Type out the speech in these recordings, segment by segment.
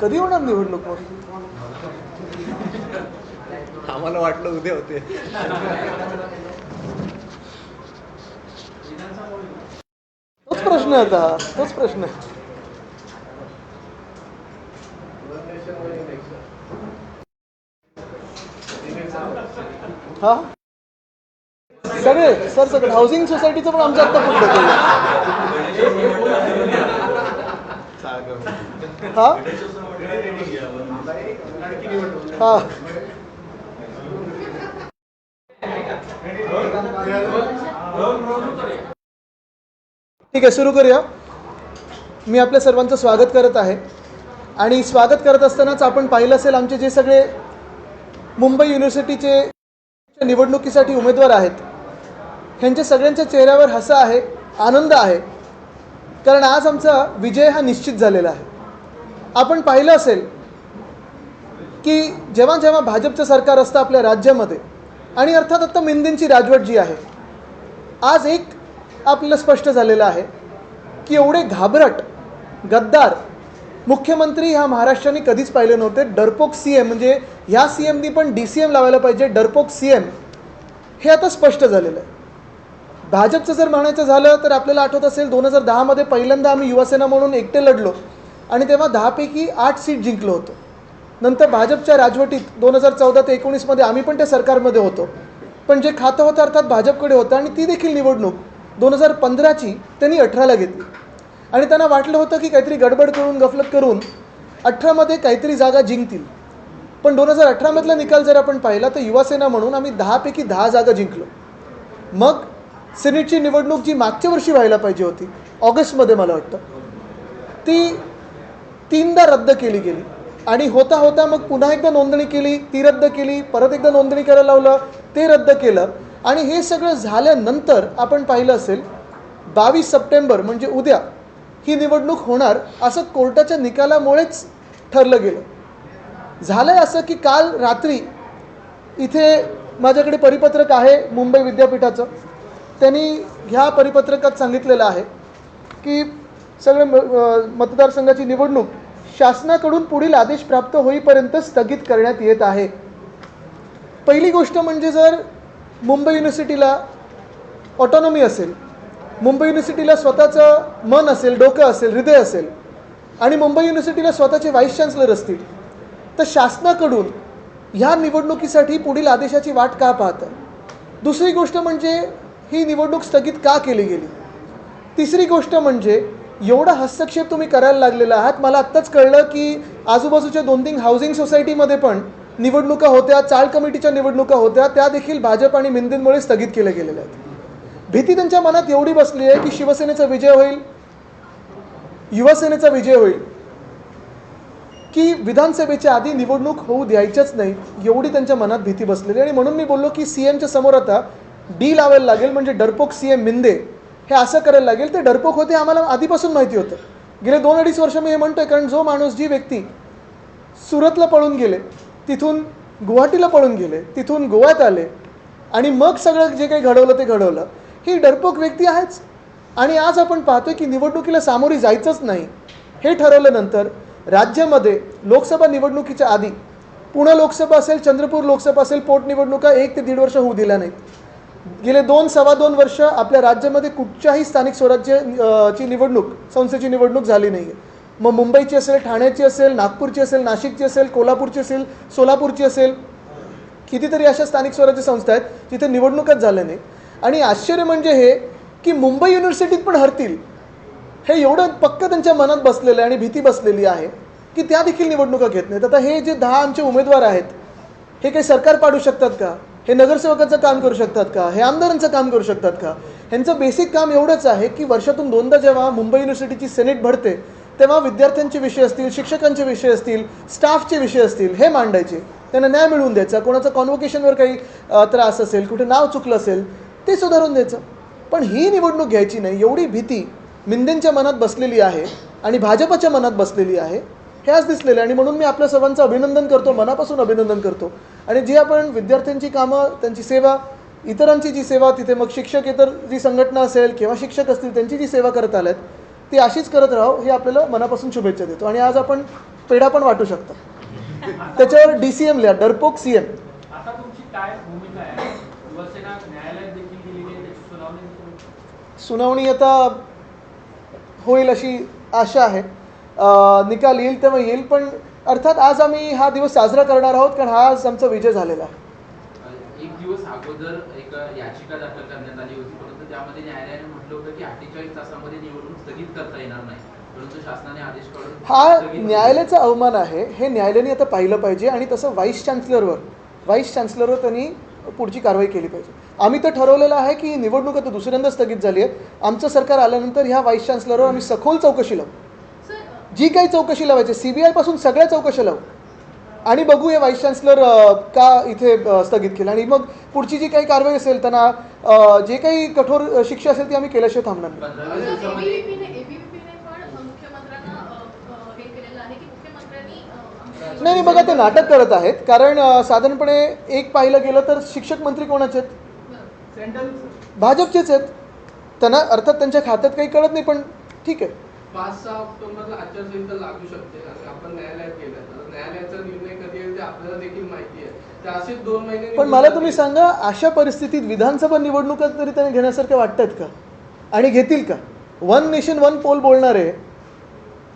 कधी होणार निवडणूक मग? आम्हाला वाटलं उद्या होते. तोच प्रश्न आहे आता. तोच प्रश्न आहे. हा? सगळे? सर सगळे. हाऊसिंग सोसायटीचं पण आमच्या आत्ता पुढे हा? हा. ठीक आहे सुरू करूया. मी आपल्या सर्वांचं स्वागत करत आहे. आणि स्वागत करत असतानाच आपण पाहिलं असेल आमचे जे सगळे मुंबई युनिव्हर्सिटीचे निवडणुकीसाठी उमेदवार आहेत. ह्यांच्या सगळ्यांच्या चेहऱ्यावर हसा आहे आनंद आहे. कारण आज आमचा विजय हा निश्चित झालेला आहे. आपण पाहिलं असेल की जेव्हा जेव्हा भाजपचं सरकार असतं आपल्या राज्यामध्ये आणि अर्थात आत्ता मिंदींची राजवट जी आहे आज एक आपल्याला स्पष्ट झालेलं आहे की एवढे घाबरट गद्दार मुख्यमंत्री ह्या महाराष्ट्राने कधीच पाहिले नव्हते. डरपोक सी एम म्हणजे ह्या सी एमनी पण डी सी एम लावायला पाहिजे. डरपोक सी एम हे आता स्पष्ट झालेलं आहे. भाजपचं जर म्हणायचं झालं तर आपल्याला आठवत असेल दोन हजार दहामध्ये पहिल्यांदा आम्ही युवासेना म्हणून एकटे लढलो. आणि तेव्हा दहापैकी आठ सीट जिंकलो होतो. नंतर भाजपच्या राजवटीत दोन हजार चौदा ते एकोणीसमध्ये आम्ही पण त्या सरकारमध्ये होतो. पण जे खातं होतं अर्थात भाजपकडे होतं आणि ती देखील निवडणूक दोन हजार पंधराची त्यांनी अठराला घेतली. आणि त्यांना वाटलं होतं की काहीतरी गडबड करून गफलत करून अठरामध्ये काहीतरी जागा जिंकतील. पण दोन हजार अठरामधला निकाल जर आपण पाहिला तर युवासेना म्हणून आम्ही दहापैकी दहा जागा जिंकलो. मग सिनेटची निवडणूक जी मागच्या वर्षी व्हायला पाहिजे होती ऑगस्टमध्ये मला वाटतं ती तीनदा रद्द केली गेली. आणि होता होता मग पुन्हा एकदा नोंदणी केली ती रद्द केली परत एकदा नोंदणी करायला लावलं ते रद्द केलं. आणि हे सगळं झाल्यानंतर आपण पाहिलं असेल बावीस सप्टेंबर म्हणजे उद्या ही निवडणूक होणार असं कोर्टाच्या निकालामुळेच ठरलं गेलं. झालं असं की काल रात्री इथे माझ्याकडे परिपत्रक आहे मुंबई विद्यापीठाचं. त्यांनी ह्या परिपत्रकात सांगितलेलं आहे की सगळे म- मतदारसंघाची निवडणूक शासनाकडून पुढील आदेश प्राप्त होईपर्यंत स्थगित करण्यात येत आहे. पहिली गोष्ट म्हणजे जर मुंबई युनिव्हर्सिटीला ऑटॉनॉमी असेल मुंबई युनिव्हर्सिटीला स्वतःचं मन असेल डोकं असेल हृदय असेल आणि मुंबई युनिव्हर्सिटीला स्वतःचे व्हाईस चान्सलर असतील तर शासनाकडून ह्या निवडणुकीसाठी पुढील आदेशाची वाट का पाहतं? दुसरी गोष्ट म्हणजे ही निवडणूक स्थगित का केली गेली? तिसरी गोष्ट म्हणजे एवढा हस्तक्षेप तुम्ही करायला लागलेला आहात. मला आत्ताच कळलं की आजूबाजूच्या दोन तीन हाऊसिंग सोसायटीमध्ये पण निवडणुका होत्या चाळ कमिटीच्या निवडणुका होत्या त्या देखील भाजप आणि मिंदींमुळे स्थगित केल्या गेलेल्या आहेत. भीती त्यांच्या मनात एवढी बसली आहे की शिवसेनेचा विजय होईल युवासेनेचा विजय होईल की विधानसभेच्या आधी निवडणूक होऊ द्यायच्याच नाही एवढी त्यांच्या मनात भीती बसलेली आणि म्हणून मी बोललो की सी एमच्या समोर आता डी लावायला लागेल म्हणजे डरपोक सी एम मिंदे. हे असं करायला लागेल ते डरपोक होते आम्हाला आधीपासून माहिती होतं. गेले दोन अडीच वर्ष मी हे म्हणतो आहे कारण जो माणूस जी व्यक्ती सुरतला पळून गेले तिथून गुवाहाटीला पळून गेले तिथून गोव्यात आले आणि मग सगळं जे काही घडवलं ते घडवलं ही डरपोक व्यक्ती आहेच. आणि आज आपण पाहतोय की निवडणुकीला सामोरी जायचंच नाही. हे ठरवल्यानंतर राज्यामध्ये लोकसभा निवडणुकीच्या आधी पुणे लोकसभा असेल चंद्रपूर लोकसभा असेल पोटनिवडणुका एक ते दीड वर्ष होऊ दिल्या नाहीत. गेले दोन सव्वा दोन वर्ष आपल्या राज्यामध्ये कुठच्याही स्थानिक स्वराज्य ची निवडणूक संस्थेची निवडणूक झाली नाही आहे मग मुंबईची असेल ठाण्याची असेल नागपूरची असेल नाशिकची असेल कोल्हापूरची असेल सोलापूरची असेल कितीतरी अशा स्थानिक स्वराज्य संस्था आहेत जिथे निवडणूकच झाल्या नाहीत. आणि आश्चर्य म्हणजे हे की मुंबई युनिव्हर्सिटीत पण हरतील. हे एवढं पक्क त्यांच्या मनात बसलेलं आहे आणि भीती बसलेली आहे की त्या देखील निवडणुका घेत नाहीत. आता हे जे दहा आमचे उमेदवार आहेत हे काही सरकार पाडू शकतात का? हे नगरसेवकाचं काम करू शकतात का? हे आमदारांचं काम करू शकतात का? ह्यांचं बेसिक काम एवढंच आहे की वर्षातून दोनदा जेव्हा मुंबई युनिव्हर्सिटीची सेनेट भरते तेव्हा विद्यार्थ्यांचे विषय असतील शिक्षकांचे विषय असतील स्टाफचे विषय असतील हे मांडायचे. त्यांना न्याय मिळवून द्यायचा. कोणाचं कॉन्व्होकेशनवर काही त्रास असेल कुठे नाव चुकलं असेल ते सुधारून द्यायचं. पण ही निवडणूक घ्यायची नाही. एवढी भीती मिंदेंच्या मनात बसलेली आहे आणि भाजपच्या मनात बसलेली आहे. हे आज दिसलेलं आणि म्हणून मी आपल्या सर्वांचं अभिनंदन करतो मनापासून अभिनंदन करतो. आणि जी आपण विद्यार्थ्यांची कामं त्यांची सेवा इतरांची जी सेवा तिथे मग शिक्षक इतर जी संघटना असेल किंवा शिक्षक असतील त्यांची जी सेवा करत आल्यात ती अशीच करत राहो हे आपल्याला मनापासून शुभेच्छा देतो. आणि आज आपण पेढा पण वाटू शकता. त्याच्यावर डी सी एम लिहा डरपोक सी एम सुनावणी आता होईल अशी आशा आहे. निकाल येईल तेव्हा येईल पण अर्थात आज आम्ही हा दिवस साजरा करणार आहोत कारण हा आज आमचा विजय झालेला आहे. एक दिवस अगोदर एक याचिका दाखल करण्यात आली होती परंतु त्यामध्ये न्यायालयाने म्हटलं होतं की अठ्ठेचाळीस तासामध्ये निवडणूक स्थगित करता येणार नाही परंतु शासनाने आदेश काढून हा. न्यायालयाचा अवमान आहे हे न्यायालयाने आता पाहिलं पाहिजे आणि तसं व्हाईस चान्सलरवर व्हाईस चान्सलरवर त्यांनी पुढची कारवाई केली पाहिजे. आम्ही तर ठरवलेलं आहे की निवडणूक आता दुसऱ्यांदा स्थगित झाली आहे. आमचं सरकार आल्यानंतर ह्या व्हाईस चान्सलरवर आम्ही सखोल चौकशी लावू. जी काही चौकशी लावायची सी बी आयपासून सगळ्या चौकशा लावू. आणि बघू हे व्हाईस चान्सलर का इथे स्थगित केलं. आणि मग पुढची जी काही कारवाई असेल त्यांना जे काही कठोर शिक्षा असेल ती आम्ही केल्याशिवाय थांबणार नाही. हे नाही नाही बघा ते नाटक करत आहेत. कारण साधारणपणे एक पाहिलं गेलं तर शिक्षक मंत्री कोणाचे आहेत. भाजपचेच आहेत. त्यांना अर्थात त्यांच्या खात्यात काही कळत नाही पण ठीक आहे. पाच सहा ऑक्टोबरला आचारसंहिता लागू शकते आणि आपण न्यायालयात गेलं तर न्यायालयाचा निर्णय कधी येईल ते आपल्याला देखील माहिती आहे. तर असे दोन महिने पण मला तुम्ही सांगा अशा परिस्थितीत विधानसभा निवडणुका तरी त्यांनी घेण्यासारख्या वाटतात का? आणि घेतील का? वन नेशन वन पोल बोलणारे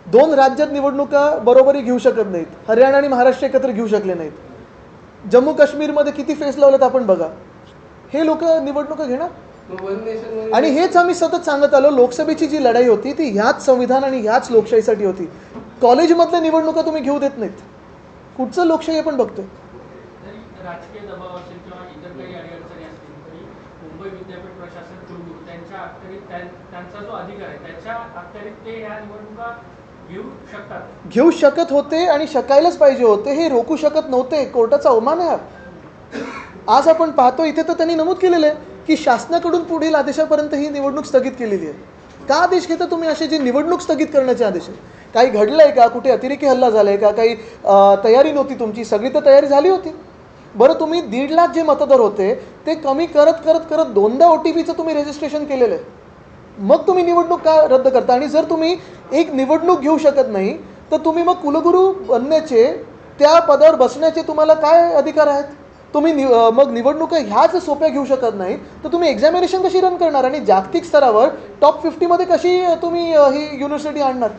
दोन राज्यात निवडणुका बरोबरी घेऊ शकत नाहीत. हरियाणा आणि महाराष्ट्र एकत्र घेऊ शकले नाहीत. जम्मू काश्मीरमध्ये किती फेस लावलेत आपण बघा. हे लोक निवडणुका घेणार? आणि हेच आम्ही सतत सांगत आलो लोकसभेची जी लढाई होती ती ह्याच संविधान आणि ह्याच लोकशाहीसाठी होती. कॉलेजमधल्या निवडणुका तुम्ही घेऊ देत नाहीत. कुठचं लोकशाही आपण बघतोय? जरी राजकीय दबाव असेल किंवा इतर काही अडीअडचणी असतील तरी मुंबई विद्यापीठ प्रशासन कुलगुरू त्यांच्या अखत्यारीत त्या- त्यांचा जो अधिकार आहे त्याच्या अखत्यारीत ते ह्या निवडणुका घेऊ शकतात. घेऊ शकत होते आणि शकायलाच पाहिजे होते हे रोखू शकत नव्हते. कोर्टाचा अवमान आहे. आज आपण पाहतो इथे तर त्यांनी नमूद केलेलं आहे. की शासनाकडून पुढील आदेशापर्यंत ही निवडणूक स्थगित केलेली आहे. का आदेश घेता तुम्ही असे जे निवडणूक स्थगित करण्याचे आदेश आहे काही आहे का? कुठे अतिरेकी हल्ला झाला आहे का? काही तयारी नव्हती तुमची? सगळी तर तयारी झाली होती. बरं तुम्ही दीड लाख जे मतदार होते ते कमी करत करत करत दोनदा ओ टी पीचं तुम्ही रजिस्ट्रेशन केलेलं आहे. मग तुम्ही निवडणूक का रद्द करता? आणि जर तुम्ही एक निवडणूक घेऊ शकत नाही तर तुम्ही मग कुलगुरू बनण्याचे त्या पदावर बसण्याचे तुम्हाला काय अधिकार आहेत? तुम्ही नि मग निवडणुका ह्याच सोप्या घेऊ शकत नाही तर तुम्ही एक्झामिनेशन कशी रन करणार आणि जागतिक स्तरावर टॉप फिफ्टीमध्ये कशी तुम्ही ही युनिव्हर्सिटी आणणार?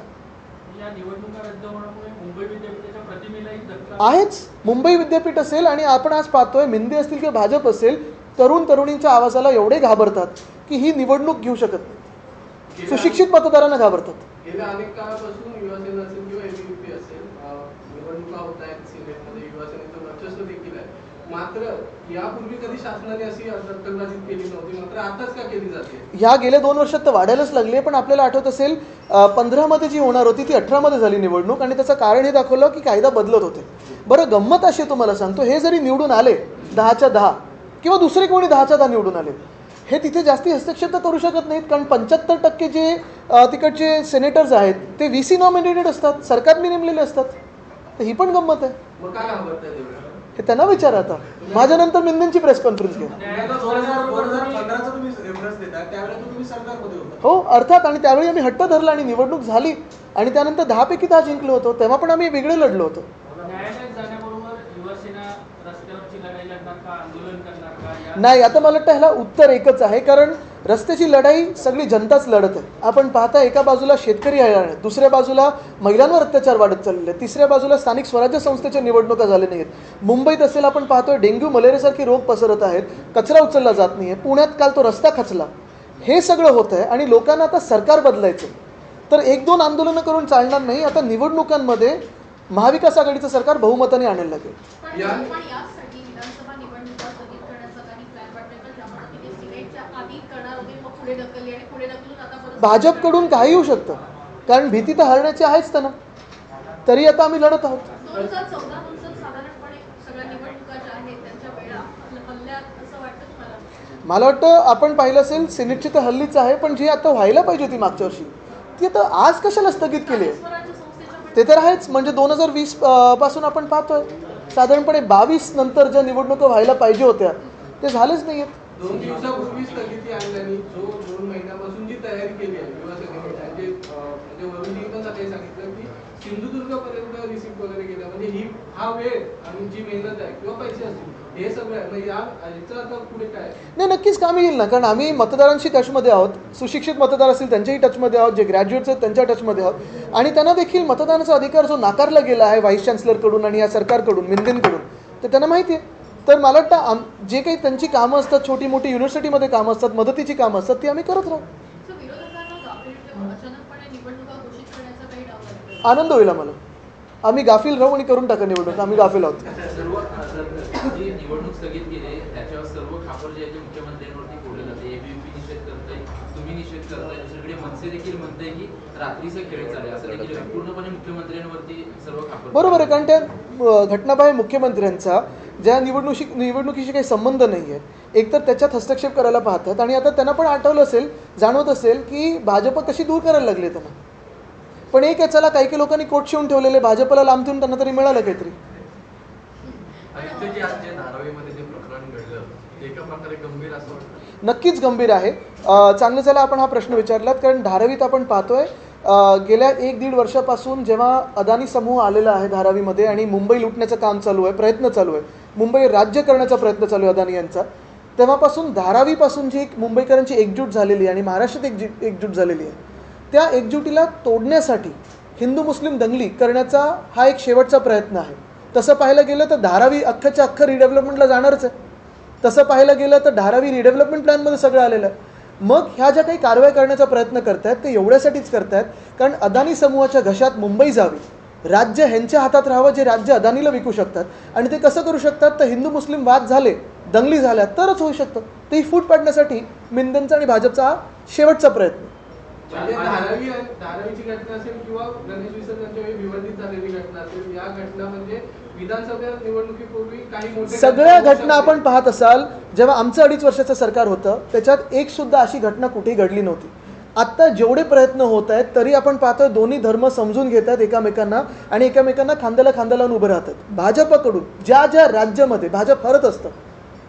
आहेच. मुंबई विद्यापीठ असेल आणि आपण आज पाहतोय मिंदे असतील किंवा भाजप असेल तरुण तरुणींच्या आवाजाला एवढे घाबरतात की ही निवडणूक घेऊ शकत नाही. सुशिक्षित मतदारांना घाबरतात. मात्र यापूर्वी कधी शासनाने अशी दखलबाजी केली नव्हती मात्र आताच का केली जाते? ह्या गेल्या दोन वर्षात तर वाढायलाच लागली आहे पण आपल्याला आठवत असेल पंधरामध्ये जी होणार होती ती अठरामध्ये झाली निवडणूक आणि त्याचं कारण हे दाखवलं की कायदा बदलत होते. बरं गंमत अशी तुम्हाला सांगतो हे जरी निवडून आले दहाच्या दहा किंवा दुसरे कोणी दहाच्या दहा निवडून आले हे तिथे जास्ती हस्तक्षेप तर करू शकत नाहीत कारण पंच्याहत्तर टक्के जे तिकडचे सेनेटर्स आहेत ते व्ही सी नॉमिनेटेड असतात सरकारने नेमलेले असतात. तर ही पण गंमत आहे. हे त्यांना विचारा आता. माझ्यानंतर मिंदेंची प्रेस कॉन्फरन्स होता. हो अर्थात आणि त्यावेळी आम्ही हट्ट धरला आणि निवडणूक झाली. आणि त्यानंतर दहापैकी दहा जिंकलो होतो. तेव्हा पण आम्ही वेगळे लढलो होतो. न्यायालयात जाण्याबरोबर युवासेना रस्त्यावरची लढाई लढणार का? आंदोलन करणार का? या नाही आता मला वाटतं ह्याला उत्तर एकच आहे. कारण रस्त्याची लढाई सगळी जनताच लढत आहे. आपण पाहता एका बाजूला शेतकरी हैराण आहेत दुसऱ्या बाजूला महिलांवर अत्याचार वाढत चाललेले आहेत. तिसऱ्या बाजूला स्थानिक स्वराज्य संस्थेच्या निवडणुका झाल्या नाहीत मुंबईत असेल आपण पाहतोय डेंग्यू मलेरियासारखे रोग पसरत आहेत. कचरा उचलला जात नाही आहे पुण्यात काल तो रस्ता खचला. हे सगळं होत आहे आणि लोकांना आता सरकार बदलायचं तर एक दोन आंदोलनं करून चालणार नाही. आता निवडणुकांमध्ये महाविकास आघाडीचं सरकार बहुमताने आणायला लागेल पण या- पण यासाठी विधानसभा निवडणुका स्थगित करण्याचा काही प्लॅन वाटतोय का ज्यामध्ये तुम्ही सिनेटच्या आधी करणार होते मग पुढे ढकलली आणि पुढे ढकलून आता परत भाजपकडून काही होऊ शकतं. कारण भीती तर हरण्याची आहेच त्यांना तरी आता आम्ही लढत आहोत. मला वाटतं आपण पाहिलं असेल सिनेटची तर हल्लीच आहे पण जी आता व्हायला पाहिजे होती मागच्या वर्षी ती आता आज कशाला स्थगित केली आहे? ते तर आहेच म्हणजे दोन हजार वीसपासून आपण पाहतोय. साधारणपणे बावीस नंतर ज्या निवडणुका व्हायला पाहिजे होत्या ते झालेच नाही आहेत दोन दिवसापूर्वी स्थगिती आणल्याने जो दोन महिन्यापासून जी तयारी केली आहे युवासेनेने म्हणजे म्हणजे वरुणजी पण सकाळी सांगितलं की सिंधुदुर्ग पर्यंत रिसिप्ट वगैरे केला म्हणजे ही हा वेळ आणि जी मेहनत आहे किंवा पैसे असतील हे सगळं या आता पुढे काय नाही नक्कीच कामी येईल ना कारण आम्ही मतदारांशी टचमध्ये आहोत सुशिक्षित मतदार असतील त्यांच्याही टचमध्ये आहोत जे ग्रॅज्युएट्स आहेत त्यांच्या टचमध्ये आहोत. आणि त्यांना देखील मतदानाचा अधिकार जो नाकारला गेला आहे व्हाईस चान्सलरकडून आणि या सरकारकडून मिंदेंकडून तर त्यांना माहिती आहे. तर मला वाटतं आम जे काही त्यांची कामं असतात छोटी मोठी युनिव्हर्सिटीमध्ये कामं असतात मदतीची कामं असतात ती आम्ही करत राहू. सो विरोधकांना गाफील ठेवून अचानकपणे निवडणुका घोषित करण्याचा काही डाव वाटतो आनंद होईल आम्हाला. आम्ही गाफील राहू आणि करून टाका निवडणूक. आम्ही गाफील आहोत. बरोबर आहे कारण त्या घटनाबाह्य मुख्यमंत्र्यांचा. ज्या निवडणुकी निवडणुकीशी काही संबंध नाही आहे एकतर त्याच्यात हस्तक्षेप करायला पाहतात आणि आता त्यांना पण आठवलं असेल जाणवत असेल की भाजप कशी दूर करायला लागली त्यांना. पण एक चला काही काही लोकांनी कोट शिवून ठेवलेले भाजपला लांब ठेवून त्यांना तरी मिळालं काहीतरी. नक्कीच गंभीर आहे. चांगलं झालं आपण हा प्रश्न विचारलात कारण धारावीत आपण पाहतोय गेल्या एक दीड वर्षापासून जेव्हा अदानी समूह आलेला आहे धारावीमध्ये आणि मुंबई लुटण्याचं काम चालू आहे प्रयत्न चालू आहे मुंबई राज्य करण्याचा प्रयत्न चालू आहे अदानी यांचा. तेव्हापासून धारावीपासून जी एक मुंबईकरांची एकजूट झालेली आहे आणि महाराष्ट्रात एकजूट एकजूट झालेली आहे त्या एकजुटीला तोडण्यासाठी हिंदू मुस्लिम दंगली करण्याचा हा एक शेवटचा प्रयत्न आहे. तसं पाहायला गेलं तर धारावी अख्खच्या अख्खं रिडेव्हलपमेंटला जाणारच आहे. तसं पाहायला गेलं तर धारावी रिडेव्हलपमेंट प्लॅनमध्ये सगळं आलेलं आहे. मग ह्या ज्या काही कारवाई करण्याचा प्रयत्न करतायत ते एवढ्यासाठीच करतायत कारण अदानी समूहाच्या घशात मुंबई जावी. राज्य ह्यांच्या हातात राहावं जे राज्य अदानीला विकू शकतात. आणि ते कसं करू शकतात? तर हिंदू मुस्लिम वाद झाले दंगली झाल्या तरच होऊ शकतं. ते ही फूट पाडण्यासाठी मिंदनचा आणि भाजपचा हा शेवटचा प्रयत्न. म्हणजे म्हणजे सगळ्या घटना आपण पाहत असाल जेव्हा आमचं अडीच वर्षाचं सरकार होतं त्याच्यात एक सुद्धा अशी घटना कुठेही घडली नव्हती. आत्ता जेवढे प्रयत्न होत आहेत तरी आपण पाहतोय दोन्ही धर्म समजून घेतात एकामेकांना आणि एकामेकांना खांद्याला खांदा लावून उभं राहतात. भाजपकडून ज्या ज्या राज्यामध्ये भाजप हरत असतं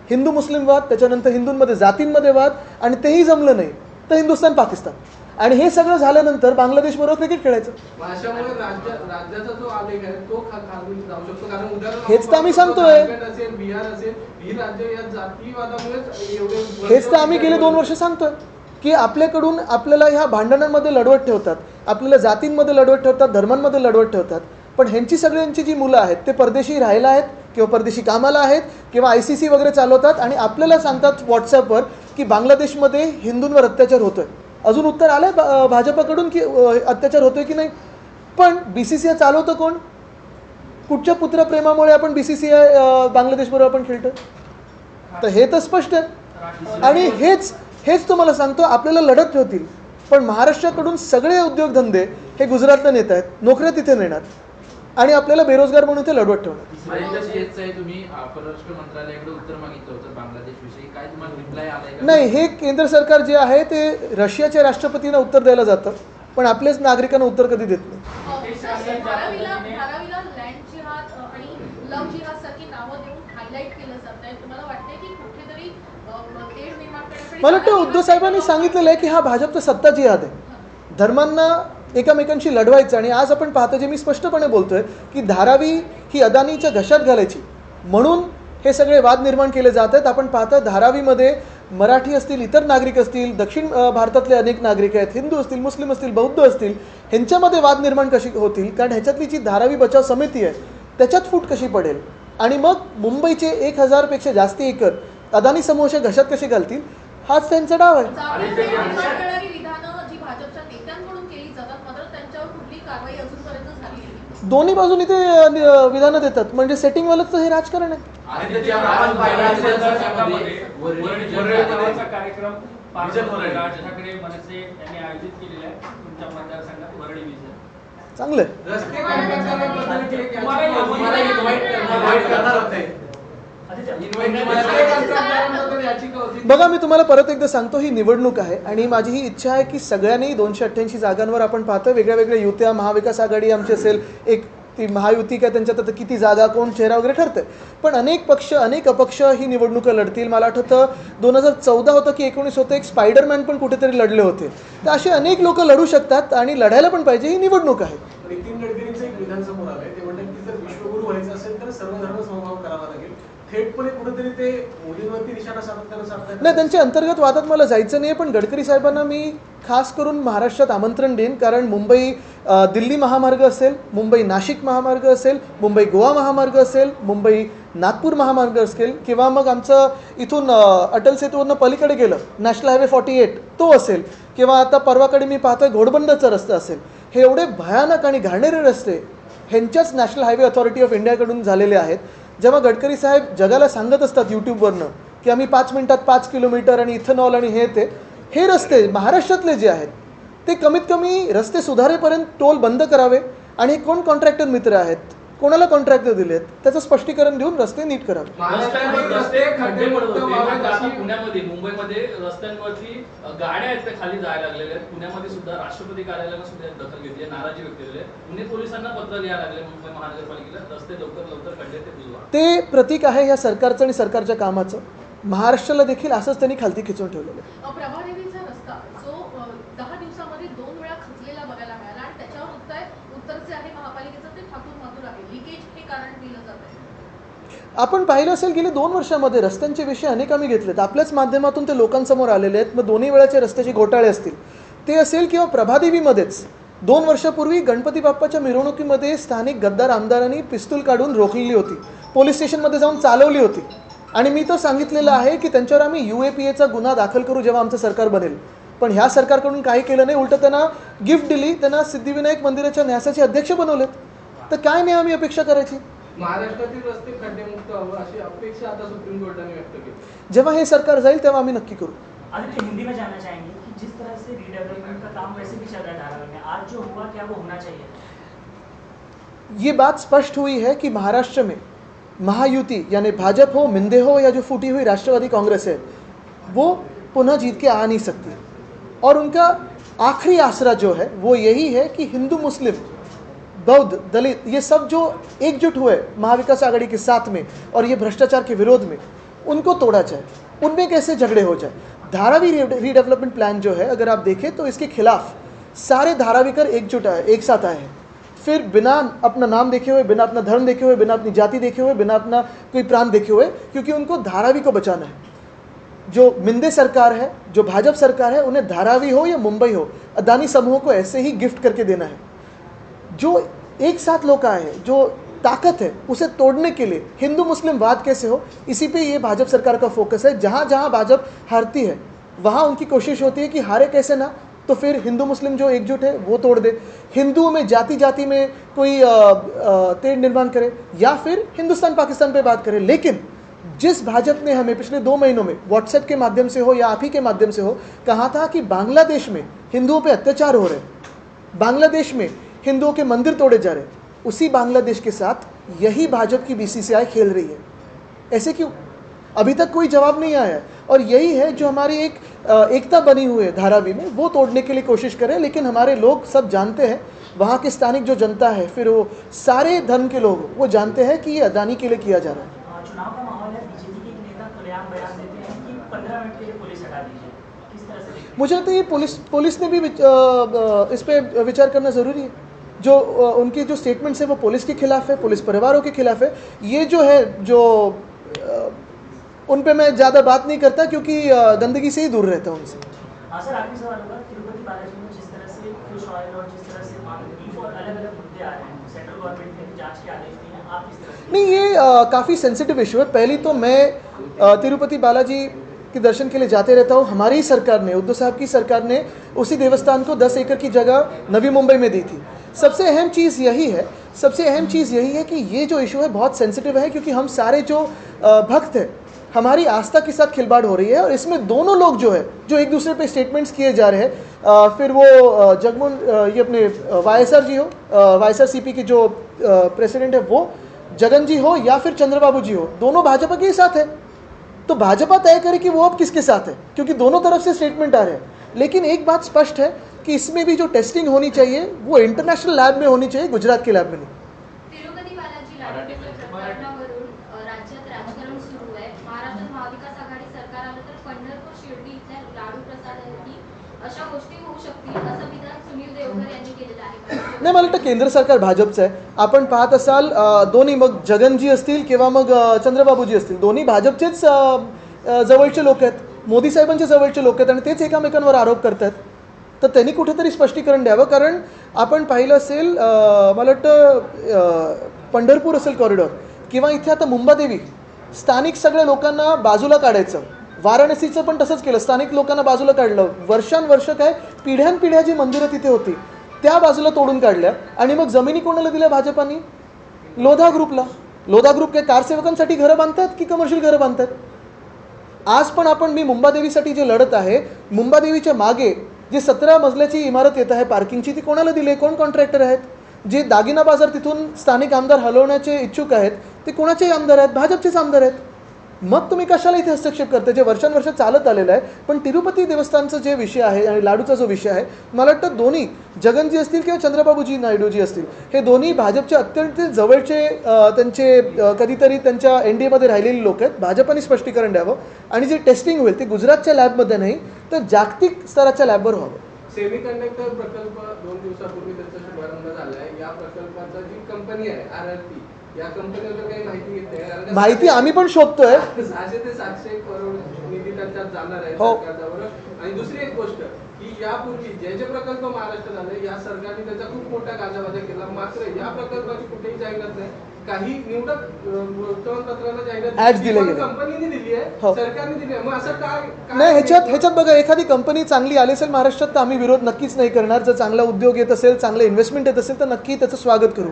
हिंदू मुस्लिम वाद त्याच्यानंतर हिंदूंमध्ये जातींमध्ये वाद आणि तेही जमलं नाही तर हिंदुस्थान पाकिस्तान. आणि हे सगळं झाल्यानंतर बांगलादेशबरोबर क्रिकेट खेळायचं. हेच तर आम्ही सांगतोय. हेच तर आम्ही गेले दोन वर्ष सांगतोय. की आपल्याकडून आपल्याला ह्या भांडणांमध्ये लढवत ठेवतात आपल्याला जातींमध्ये लढवत ठेवतात धर्मांमध्ये लढवत ठेवतात. पण ह्यांची सगळ्यांची जी मुलं आहेत ते परदेशी राहायला आहेत किंवा परदेशी कामाला आहेत किंवा आय सी सी वगैरे चालवतात आणि आपल्याला सांगतात व्हॉट्सॲपवर की बांगलादेशमध्ये हिंदूंवर अत्याचार होतोय. अजून उत्तर आलं आहे भाजपाकडून की अत्याचार होतोय की नाही? पण बी सी सी आय चालवतं कोण? कुठच्या पुत्रप्रेमामुळे आपण बी सी सी आय बांगलादेशबरोबर आपण खेळतो तर हे तर स्पष्ट आहे. आणि हेच हेच तुम्हाला सांगतो आपल्याला लढत ठेवतील. पण महाराष्ट्राकडून सगळे उद्योगधंदे हे गुजरातला नेत आहेत नोकऱ्या तिथे नेणार. आणि आपल्याला बेरोजगार म्हणून ते लढवत ठेवणार. महेंद्र शेठचं आहे तुम्ही अं, परराष्ट्र मंत्रालयाकडे उत्तर मागितलं होतं बांगलादेश विषयी काय तुम्हाला रिप्लाय आलाय का? नाही हे केंद्र सरकार जे आहे ते रशियाच्या राष्ट्रपतींना उत्तर द्यायला जातं पण आपल्याच नागरिकांना उत्तर कधी देत नाही. मला वाटतं उद्धव साहेबांनी सांगितलेलं आहे की हा भाजपचा सत्ता जिहाद आहे. धर्मांना एकमेकांशी लढवायचं आणि आज आपण पाहतो जे मी स्पष्टपणे बोलतोय की धारावी ही अदानीच्या घशात घालायची. म्हणून हे सगळे वाद निर्माण केले जात आहेत. आपण पाहतो धारावीमध्ये मराठी असतील इतर नागरिक असतील दक्षिण भारतातले अनेक नागरिक आहेत हिंदू असतील मुस्लिम असतील बौद्ध असतील ह्यांच्यामध्ये वाद निर्माण कशी होतील? कारण ह्याच्यातली जी धारावी बचाव समिती आहे त्याच्यात फूट कशी पडेल? आणि मग मुंबईचे एक हजारपेक्षा जास्ती एकर अदानी समूहाच्या घशात कसे घालतील? हाच त्यांचा डाव आहे. जागेचे निर्माण करणारी विधानं जी भाजपच्या नेत्यांकडून केली जातात मात्र त्यांच्यावर कुठली कारवाई अजूनपर्यंत झाली नाही. दोन्ही बाजूनी ते विधानं देतात. म्हणजे सेटिंगवालंच तर हे राजकारण आहे. चांगलं बघा मी तुम्हाला परत एकदा सांगतो ही निवडणूक आहे आणि माझी ही इच्छा आहे की सगळ्यांनी दोनशे अठ्ठ्याऐंशी जागांवर आपण पाहतो वेगळ्या वेगळ्या युत्या महाविकास आघाडी आमची असेल एक ती महायुती काय त्यांच्यात आता किती जागा कोण चेहरा वगैरे ठरते पण अनेक पक्ष अनेक अपक्ष ही निवडणुका लढतील. मला आठवतं दोन हजार चौदा होतं की एकोणीस होतं एक स्पायडरमॅन पण कुठेतरी लढले होते. तर असे अनेक लोक लढू शकतात आणि लढायला पण पाहिजे ही निवडणूक आहे नितीन गडकरींचं एक विधान समोर आलंय ते म्हणतात की जर विश्वगुरु व्हायचं असेल तर सर्वधर्म समभाव करावा लागेल थेटपणे कुठेतरी ते मोदींवरती निशाणा सातत्यानं नाही त्यांच्या अंतर्गत वादात मला जायचं नाही पण गडकरी साहेबांना मी खास करून महाराष्ट्रात आमंत्रण देईन कारण मुंबई दिल्ली महामार्ग असेल मुंबई नाशिक महामार्ग असेल मुंबई गोवा महामार्ग असेल मुंबई नागपूर महामार्ग असेल किंवा मग आमचं इथून अटल सेतूवरनं पलीकडे गेलं नॅशनल हायवे फॉर्टी एट तो असेल किंवा आता परवाकडे मी पाहतोय घोडबंदरचा रस्ता असेल हे एवढे भयानक आणि घाणेरे रस्ते ह्यांच्याच नॅशनल हायवे अथॉरिटी ऑफ इंडियाकडून झालेले आहेत जेव्हा गडकरी साहेब जगाला सांगत असतात यूट्यूबवरनं की आम्ही पाच मिनिटात पाच किलोमीटर आणि इथेनॉल आणि हे ते हे रस्ते महाराष्ट्रातले जे आहेत ते कमीत कमी रस्ते सुधारेपर्यंत टोल बंद करावे आणि कोण कॉन्ट्रॅक्टर मित्र आहेत? कोणाला कॉन्ट्रॅक्टर दिलेत? त्याचं स्पष्टीकरण देऊन रस्ते नीट अशी पुण्यामध्ये. मुंबईमध्ये रस्त्यांवरती गाड्या आहेत त्या खाली जायला लागलेल्या आहेत. पुण्यामध्ये सुद्धा राष्ट्रपती कार्यालयानं सुद्धा दखल घेतली नाराजी व्यक्त केलेली आहे. पुणे पोलिसांना पत्र लिहायला लागले मुंबई महानगरपालिकेला. रस्ते लवकर लवकर खड्डे ते बुजवा. ते प्रतीक आहे या सरकारचं आणि सरकारच्या कामाचं. महाराष्ट्राला देखील असंच त्यांनी खालती खिचून ठेवलेलं आहे अ, प्रभादेवीचा रस्ता जो अ, दहा दिवसामध्ये दोन वेळा खचलेला बघायला मिळाला आणि त्याच्यावर उत्तर उत्तरचे आहे महापालिकेचं ते ठाकूर मातूर आहे लिकेज हे कारण दिलं जात आहे आपण पाहिलं असेल गेले दोन वर्षामध्ये रस्त्यांचे विषय अनेक आम्ही घेतलेत. आपल्याच माध्यमातून ते लोकांसमोर आलेले आहेत. मग दोन्ही वेळाचे रस्त्याचे घोटाळे असतील. ते असेल किंवा प्रभादेवीमध्येच. दोन वर्षापूर्वी गणपती बाप्पाच्या मिरवणुकीमध्ये स्थानिक गद्दार आमदारांनी पिस्तूल काढून रोखलेली होती. पोलीस स्टेशनमध्ये जाऊन चालवली होती. आणि मी तर सांगितलेलं आहे की त्यांच्यावर आम्ही यू ए पी एचा गुन्हा दाखल करू जेव्हा आमचं सरकार बनेल. पण ह्या सरकारकडून काही केलं नाही. उलटं त्यांना गिफ्ट दिली. त्यांना सिद्धिविनायक मंदिराच्या न्यासाचे अध्यक्ष बनवलेत. तर काय नाही आम्ही अपेक्षा करायची? महाराष्ट्रातील रस्ते खड्डेमुक्त व्हावं अशी अपेक्षा आता सुप्रीम कोर्टाने व्यक्त केली. जेव्हा हे सरकार जाईल तेव्हा आम्ही नक्की करू. आदित्य हिंदी में जानना चाहेंगे कि जिस तरह से रीडेवलपमेंट का काम वैसे भी चल रहा है धारावी में आज जो हुआ क्या वो होना चाहिए? ये बात स्पष्ट हुई है कि महाराष्ट्र में महायुति यानी भाजपा हो मिंदे हो या जो फूटी हुई राष्ट्रवादी कांग्रेस है वो पुनः जीत के आ नहीं सकती। और उनका आखिरी आसरा जो है वो यही है कि हिंदू मुस्लिम बौद्ध, दलित, ये सब जो एकजुट हुए महाविकास आघाड़ी के साथ में और ये भ्रष्टाचार के विरोध में, उनको तोड़ा जाए, उनमें कैसे झगड़े हो जाए? धारावी रीडेवलपमेंट प्लान जो है, अगर आप देखें तो इसके खिलाफ सारे धारावीकर एकजुट आए, एक साथ आए हैं। फिर बिना अपना नाम देखे हुए, बिना अपना धर्म देखे हुए, बिना अपनी जाति देखे हुए, बिना अपना कोई प्रांत देखे हुए, क्योंकि उनको धारावी को बचाना है। जो मिंदे सरकार है, जो भाजपा सरकार है, उन्हें धारावी हो या मुंबई हो, अदानी समूह को ऐसे ही गिफ्ट करके देना है। जो एक साथ लोग आए हैं जो ताकत है उसे तोड़ने के लिए हिंदू मुस्लिम वाद कैसे हो इसी पे ये भाजपा सरकार का फोकस है। जहाँ जहाँ भाजपा हारती है वहाँ उनकी कोशिश होती है कि हारे कैसे ना तो फिर हिंदू मुस्लिम जो एकजुट है वो तोड़ दे। हिंदुओं में जाति जाति में कोई अ, निर्माण करे या फिर हिंदुस्तान पाकिस्तान पे बात करे। लेकिन जिस भाजपा ने हमें पिछले दो महीनों में व्हाट्सएप के माध्यम से हो या आप ही के माध्यम से हो कहा था कि बांग्लादेश में हिंदुओं पे अत्याचार हो रहे बांग्लादेश में हिंदुओं के मंदिर तोड़े जा रहे हैं। उसी बांग्लादेश के साथ यही भाजपा की बीसीसीआई खेल रही है। ऐसे क्यों? अभी तक कोई जवाब नहीं आया। है और यही है जो हमारी एक एकता बनी हुई है धारावी में। वो तोड़ने के लिए कोशिश करें लेकिन हमारे लोग सब जानते हैं वहाँ के स्थानिक जो जनता है फिर वो सारे धर्म के लोग वो जानते हैं कि ये अदानी के लिए किया जा रहा है? मुझे लगता है ये पुलिस पुलिस ने भी इस पर विचार करना ज़रूरी है। जो उनकी जो स्टेटमेंट्स है वो पुलिस के खिलाफ है पुलिस परिवारों के खिलाफ है। ये जो है जो उन पे मैं ज़्यादा बात नहीं करता क्योंकि गंदगी से ही दूर रहता हूँ उनसे। हाँ सर आखिरी सवाल होगा तिरुपति बालाजी में जिस तरह से फ़िश ऑयल और जिस तरह से बीफ और अलग अलग मुद्दे आ रहे हैं सेंट्रल गवर्नमेंट ने जाँच के आदेश दिए हैं आप किस तरह नहीं ये काफ़ी सेंसिटिव इशू है। पहली तो मैं तिरुपति बालाजी के दर्शन के लिए जाते रहता हूँ। हमारी ही सरकार ने उद्धव साहब की सरकार ने उसी देवस्थान को 10 एकड़ की जगह नवी मुंबई में दी थी। सबसे अहम चीज़ यही है, सबसे अहम चीज़ यही है कि ये जो इशू है बहुत सेंसिटिव है क्योंकि हम सारे जो भक्त हैं, हमारी आस्था के साथ खिलवाड़ हो रही है और इसमें दोनों लोग जो है, जो एक दूसरे पे स्टेटमेंट्स किए जा रहे हैं फिर वो जगमोहन ये अपने वाई जी हो वाई एस के जो प्रेसिडेंट है वो, जगन जी हो या फिर चंद्रबाबू जी हो, दोनों भाजपा के साथ है। तो भाजपा तय करे कि वो अब किसके साथ है, क्योंकि दोनों तरफ़ से स्टेटमेंट आ रहे हैं। लेकिन एक बात स्पष्ट है कि इसमें भी जो टेस्टिंग होनी चाहिए वो इंटरनेशनल लैब में होनी चाहिए गुजरात के लैब में नहीं। नाही मला वाटतं केंद्र सरकार भाजपचं आहे. आपण पाहत असाल दोन्ही मग जगनजी असतील किंवा मग चंद्रबाबूजी असतील. दोन्ही भाजपचेच जवळचे लोक आहेत. मोदी साहेबांच्या जवळचे लोक आहेत आणि तेच एकामेकांवर आरोप करतात तर त्यांनी कुठेतरी स्पष्टीकरण द्यावं कारण आपण पाहिलं असेल मला वाटतं पंढरपूर असेल कॉरिडॉर किंवा इथे आता मुंबादेवी स्थानिक सगळ्या लोकांना बाजूला काढायचं. वाराणसीचं पण तसंच केलं. स्थानिक लोकांना बाजूला काढलं. वर्षानुवर्ष काय पिढ्यानपिढ्या जी मंदिरं तिथे होती त्या बाजूला तोडून काढल्या. आणि मग जमिनी कोणाला दिल्या? भाजपानी? लोधा ग्रुपला. लोधा ग्रुप काय कारसेवकांसाठी घरं बांधतात की कमर्शियल घरं बांधतात? आज पण आपण मी मुंबादेवीसाठी जे लढत आहे मुंबादेवीच्या मागे जी सतरा मजल्याची इमारत येत आहे पार्किंगची ती कोणाला दिली आहे? कोण कॉन्ट्रॅक्टर आहेत? जे दागिना बाजार तिथून स्थानिक आमदार हलवण्याचे इच्छुक आहेत ते कोणाचे आमदार आहेत? भाजपचेच आमदार आहेत. मग तुम्ही कशाला इथे हस्तक्षेप करता जे वर्षानुवर्ष चालत आलेलं आहे पण तिरुपती देवस्थानचं जे विषय आहे आणि लाडूचा जो विषय आहे मला वाटतं दोन्ही जगनजी असतील किंवा चंद्रबाबूजी नायडूजी असतील हे दोन्ही भाजपचे अत्यंत जवळचे त्यांचे कधीतरी त्यांच्या एन डी एमध्ये राहिलेली लोक आहेत. भाजपाने स्पष्टीकरण द्यावं. आणि जे टेस्टिंग होईल ते गुजरातच्या लॅबमध्ये नाही तर जागतिक स्तराच्या लॅबवर व्हावं. सेमी कंडक्टर प्रकल्प दोन दिवसापूर्वी त्याचा शुभारंभ झालाय. या प्रकल्पाचा जी कंपनी आहे आर आर पी माहिती आम्ही पण शोधतोय. सहाशे ते सातशे करोड निधी त्यांच्यात जाणार आहे हो. आणि दुसरी एक गोष्ट की यापूर्वी जे जे प्रकल्प महाराष्ट्रात आले या सरकारने त्याचा खूप मोठा गाजावाजा केला. मात्र या प्रकल्पाची कुठेही जाहिरात नाही. काही निवडक अं, वृत्तपत्रांना जाहिरात. कंपनीने दिली आहे. हो. सरकारने दिली आहे. मग असं काय काय- नाही ह्याच्यात ह्याच्यात बघा एखादी कंपनी चांगली आली असेल महाराष्ट्रात तर आम्ही विरोध नक्कीच नाही करणार. जर चांगला उद्योग येत असेल चांगलं इन्व्हेस्टमेंट येत असेल तर नक्की त्याचं स्वागत करू.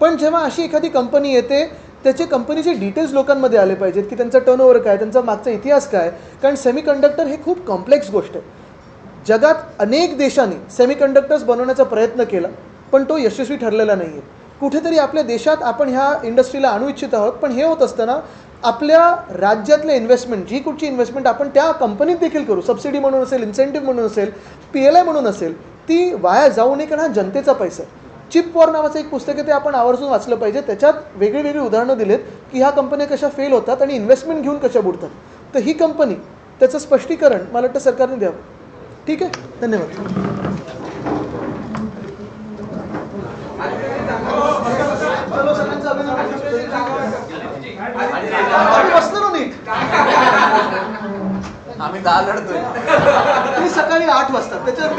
पण जेव्हा अशी एखादी कंपनी येते त्याचे कंपनीचे डिटेल्स लोकांमध्ये आले पाहिजेत की त्यांचा टर्नओव्हर काय त्यांचा मागचा इतिहास काय? कारण सेमीकंडक्टर हे खूप कॉम्प्लेक्स गोष्ट आहे. जगात अनेक देशांनी सेमीकंडक्टर्स बनवण्याचा प्रयत्न केला पण तो यशस्वी ठरलेला नाही आहे कुठेतरी आपल्या देशात आपण ह्या इंडस्ट्रीला आणू इच्छित आहोत पण हे होत असताना आपल्या राज्यातले इन्व्हेस्टमेंट जी कुठची इन्व्हेस्टमेंट आपण त्या कंपनीत देखील करू सबसिडी म्हणून असेल इन्सेंटिव्ह म्हणून असेल पी एल आय म्हणून असेल ती वाया जाऊ नये कारण हा जनतेचा पैसा आहे. चिप वॉर नावाचं एक पुस्तक आहे ते आपण आवर्जून वाचलं पाहिजे. त्याच्यात वेगळी वेगळी उदाहरणं दिलेत की ह्या कंपन्या कशा फेल होतात आणि इन्व्हेस्टमेंट घेऊन कशा बुडतात. तर ही कंपनी त्याचं स्पष्टीकरण मला वाटतं सरकारने द्यावं. ठीक आहे? धन्यवाद. आम्ही दहा लढतोय. सकाळी आठ वाजता त्याच्यावर